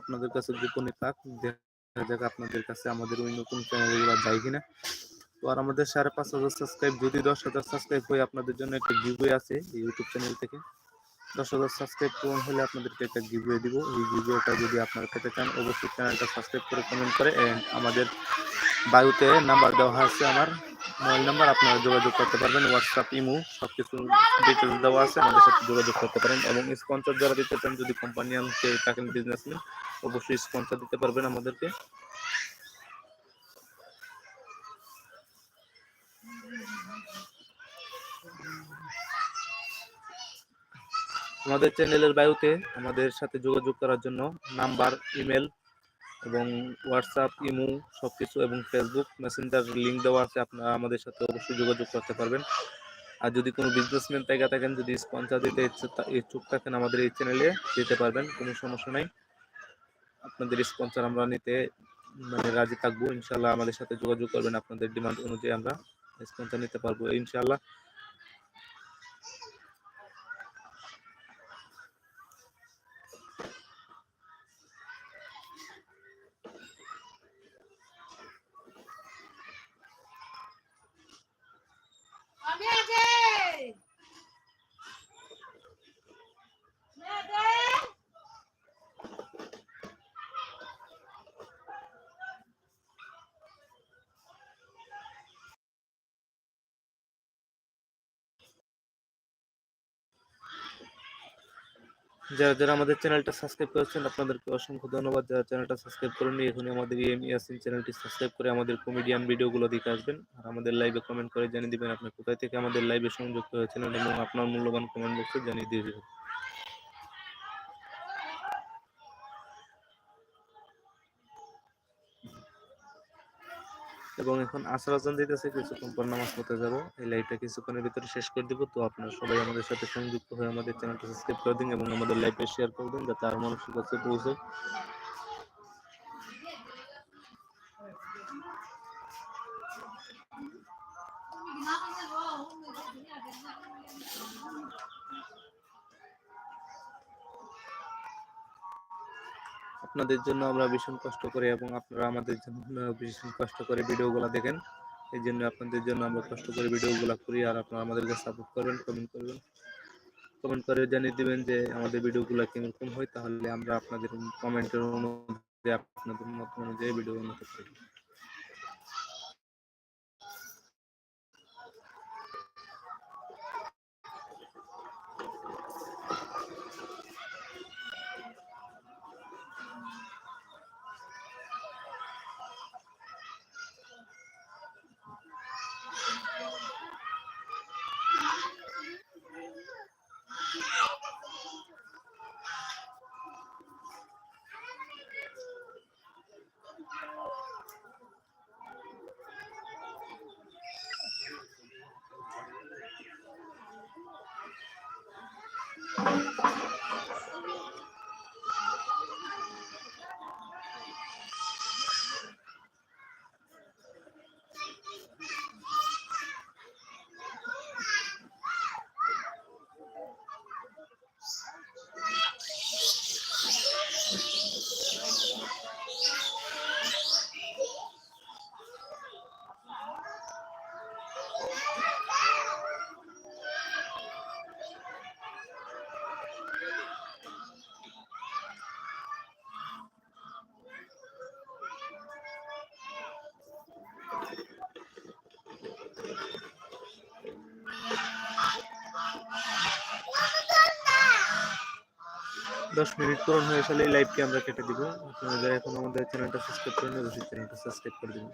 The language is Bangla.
আপনাদের কাছে গোপনে থাক, দেখা যাক আপনাদের কাছে আমাদের ওই নতুন চ্যানেলগুলো যায় কিনা। তো আর আমাদের সাড়ে পাঁচ হাজার সাবস্ক্রাইব যদি দশ হাজার সাবস্ক্রাইব হয়ে আপনাদের জন্য একটা গিভওয়ে আছে এই ইউটিউব চ্যানেল থেকে, দশ হাজার সাবস্ক্রাইব পূরণ হলে আপনাদেরকে একটা গিভওয়ে দিব। এই গিভওয়েটা যদি আপনারা পেতে চান, অবশ্যই চ্যানেলটা সাবস্ক্রাইব করে কমেন্ট করে আমাদের বায়ুতে নাম্বার দেওয়া আছে আমার। মোবাইল নাম্বার, আপনারা যোগাযোগ করতে পারবেন হোয়াটসঅ্যাপ ইমো সব কিছু ডিটেলস দেওয়া আছে, আমাদের সাথে যোগাযোগ করতে পারেন। এবং স্পন্সর যারা দিতে চান, যদি কোম্পানি আনতে থাকেন বিজনেসম্যান অবশ্যই স্পন্সর দিতে পারবেন আমাদেরকে। আমাদের চ্যানেলের বায়ুতে আমাদের সাথে যোগাযোগ করার জন্য নাম্বার ইমেল এবং হোয়াটসঅ্যাপ ইমো সব কিছু এবং ফেসবুক মেসেঞ্জার লিঙ্ক দেওয়া আছে আপনারা আমাদের সাথে অবশ্যই যোগাযোগ করতে পারবেন। আর যদি কোনো বিজনেসম্যান জায়গা থাকেন, যদি স্পন্সর দিতে ইচ্ছে ইচ্ছুক থাকেন আমাদের এই চ্যানেলে দিতে পারবেন, কোনো সমস্যা নাই। আপনাদের স্পন্সর আমরা নিতে মানে রাজি থাকব। ইনশাল্লাহ আমাদের সাথে যোগাযোগ করবেন, আপনাদের ডিমান্ড অনুযায়ী আমরা স্পন্সর নিতে পারব ইনশাল্লাহ যারা যারা আমাদের চ্যানেলটা সাবস্ক্রাইব করেছেন, আপনাদেরকে অসংখ্য ধন্যবাদ। যারা চ্যানেলটা সাবস্ক্রাইব করেননি, এখনই আমাদের এম ইয়াসিন চ্যানেলটি সাবস্ক্রাইব করে আমাদের কমেডিয়ান ভিডিওগুলো দেখে আসবেন। আর আমাদের লাইভে কমেন্ট করে জানিয়ে দেবেন আপনি কোথায় থেকে আমাদের লাইভে সংযুক্ত হয়েছেন এবং আপনার মূল্যবান কমেন্ট বক্সে জানিয়ে দিয়ে দিবেন। এবং এখন আশ্বাসন দিতেছে, কিছুক্ষণ পর নামাজ পড়তে যাব। এই লাইভটা কিছুক্ষণের ভিতরে শেষ করে দিব। তো আপনারা সবাই আমাদের সাথে সংযুক্ত হয়ে আমাদের চ্যানেলটা সাবস্ক্রাইব করে দিন এবং আমাদের লাইভে শেয়ার করে দিন, যাতে আরও মানুষের কাছে পৌঁছে। আপনাদের জন্য আমরা ভীষণ কষ্ট করে এবং আপনারা আমাদের জন্য ভীষণ কষ্ট করে ভিডিওগুলো দেখেন। এই জন্য আপনাদের জন্য আমরা কষ্ট করে ভিডিওগুলো করি আর আপনারা আমাদেরকে সাপোর্ট করবেন কমেন্ট করবেন। কমেন্ট করে জানিয়ে দেবেন যে আমাদের ভিডিওগুলো কেমন হয়, তাহলে আমরা আপনাদের কমেন্টের অনুযায়ী আপনাদের মত অনুযায়ী ভিডিও বানাতে পারি। Thank you. দশ মিনিট পূরণ হয়ে আসলে এই আমরা কেটে দিব। আপনারা এখন আমাদের চ্যানেলটা সাবস্ক্রাইব করেন অবশ্যই চ্যানেলটা সাবস্ক্রাইব করে দিবেন।